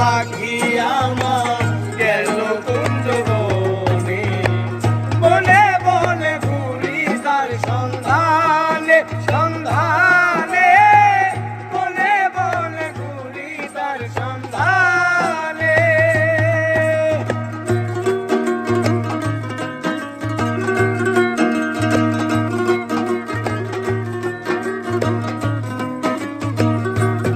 পাখি